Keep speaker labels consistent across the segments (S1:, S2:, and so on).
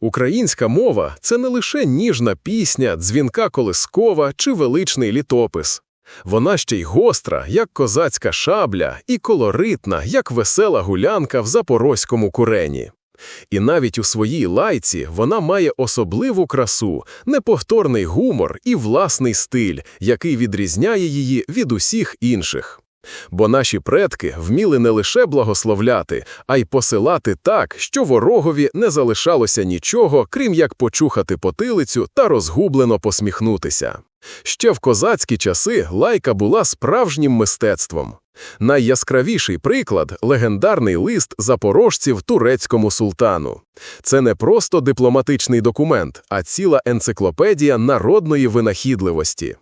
S1: Українська мова це не лише ніжна пісня, дзвінка колискова чи величний літопис. Вона ще й гостра, як козацька шабля, і колоритна, як весела гулянка в запорозькому курені. І навіть у своїй лайці вона має особливу красу, неповторний гумор і власний стиль, який відрізняє її від усіх інших. Бо наші предки вміли не лише благословляти, а й посилати так, що ворогові не залишалося нічого, крім як почухати потилицю та розгублено посміхнутися. Ще в козацькі часи лайка була справжнім мистецтвом. Найяскравіший приклад легендарний лист запорожців турецькому султану. Це не просто дипломатичний документ, а ціла енциклопедія народної винахідливості.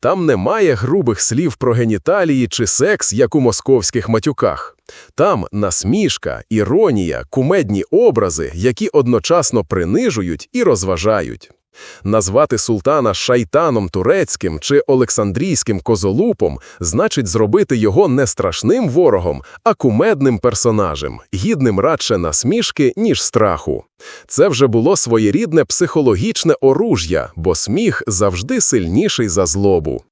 S1: Там немає грубих слів про геніталії чи секс, як у московських матюках. Там насмішка, іронія, кумедні образи, які одночасно принижують і розважають. Назвати султана шайтаном турецьким чи олександрійським козолупом значить зробити його не страшним ворогом, а кумедним персонажем, гідним радше насмішки, ніж страху. Це вже було своєрідне психологічне оружжя, бо сміх завжди сильніший за злобу.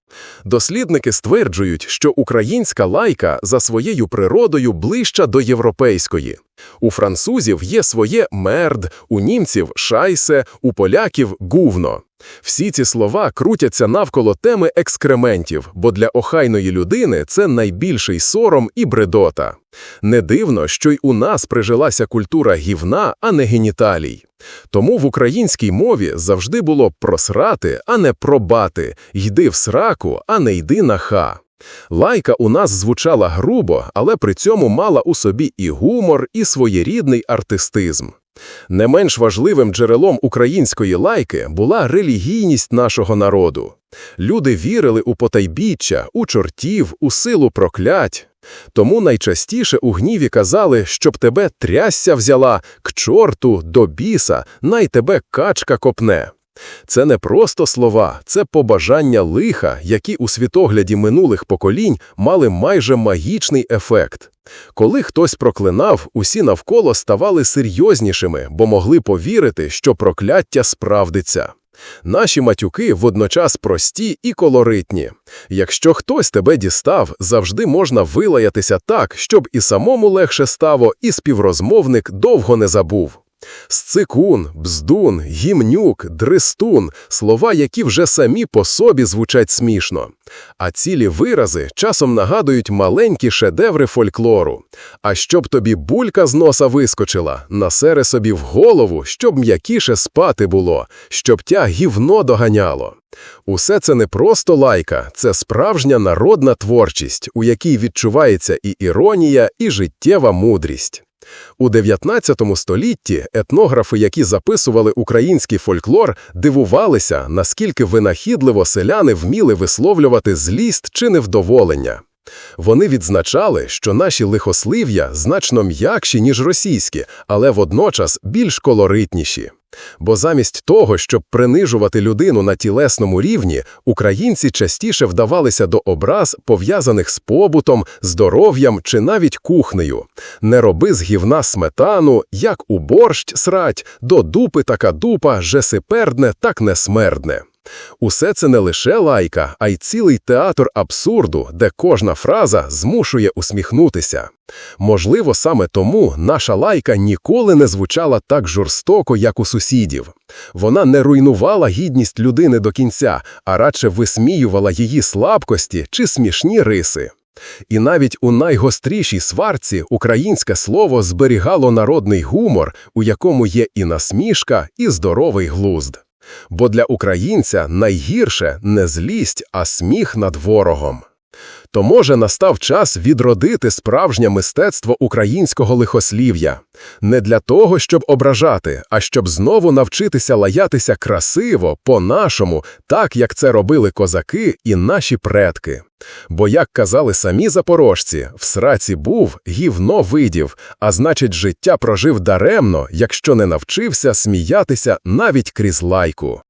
S1: Дослідники стверджують, що українська лайка за своєю природою ближча до європейської. У французів є своє мерд, у німців шайсе, у поляків гувно. Всі ці слова крутяться навколо теми екскрементів, бо для охайної людини це найбільший сором і бредота. Не дивно, що й у нас прижилася культура гівна, а не геніталій. Тому в українській мові завжди було просрати, а не пробати, йди в сраку, а не йди на ха. Лайка у нас звучала грубо, але при цьому мала у собі і гумор, і своєрідний артистизм. Не менш важливим джерелом української лайки була релігійність нашого народу. Люди вірили у потайбіччя, у чортів, у силу проклять. Тому найчастіше у гніві казали, щоб тебе трясся взяла, к чорту, до біса, най тебе качка копне. Це не просто слова, це побажання лиха, які у світогляді минулих поколінь мали майже магічний ефект. Коли хтось проклинав, усі навколо ставали серйознішими, бо могли повірити, що прокляття справдиться. Наші матюки водночас прості і колоритні. Якщо хтось тебе дістав, завжди можна вилаятися так, щоб і самому легше ставо, і співрозмовник довго не забув. Сцикун, бздун, гімнюк, дристун слова, які вже самі по собі звучать смішно. А цілі вирази часом нагадують маленькі шедеври фольклору. А щоб тобі булька з носа вискочила, насере собі в голову, щоб м'якіше спати було, щоб тя гівно доганяло. Усе це не просто лайка, це справжня народна творчість, у якій відчувається і іронія, і життєва мудрість. У 19 столітті етнографи, які записували український фольклор, дивувалися, наскільки винахідливо селяни вміли висловлювати злість чи невдоволення. Вони відзначали, що наші лихослів'я значно м'якші, ніж російські, але водночас більш колоритніші. Бо замість того, щоб принижувати людину на тілесному рівні, українці частіше вдавалися до образ, пов'язаних з побутом, здоров'ям чи навіть кухнею. Не роби з гівна сметану, як у борщ срать, до дупи така дупа, же сипердне, так не смердне. Усе це не лише лайка, а й цілий театр абсурду, де кожна фраза змушує усміхнутися. Можливо, саме тому наша лайка ніколи не звучала так жорстоко, як у сусідів. Вона не руйнувала гідність людини до кінця, а радше висміювала її слабкості чи смішні риси. І навіть у найгострішій сварці українське слово зберігало народний гумор, у якому є і насмішка, і здоровий глузд. Бо для українця найгірше не злість, а сміх над ворогом. То, може, настав час відродити справжнє мистецтво українського лихослів'я не для того, щоб ображати, а щоб знову навчитися лаятися красиво, по-нашому, так як це робили козаки і наші предки. Бо, як казали самі запорожці, в сраці був, гівно видів, а значить, життя прожив даремно, якщо не навчився сміятися навіть крізь лайку.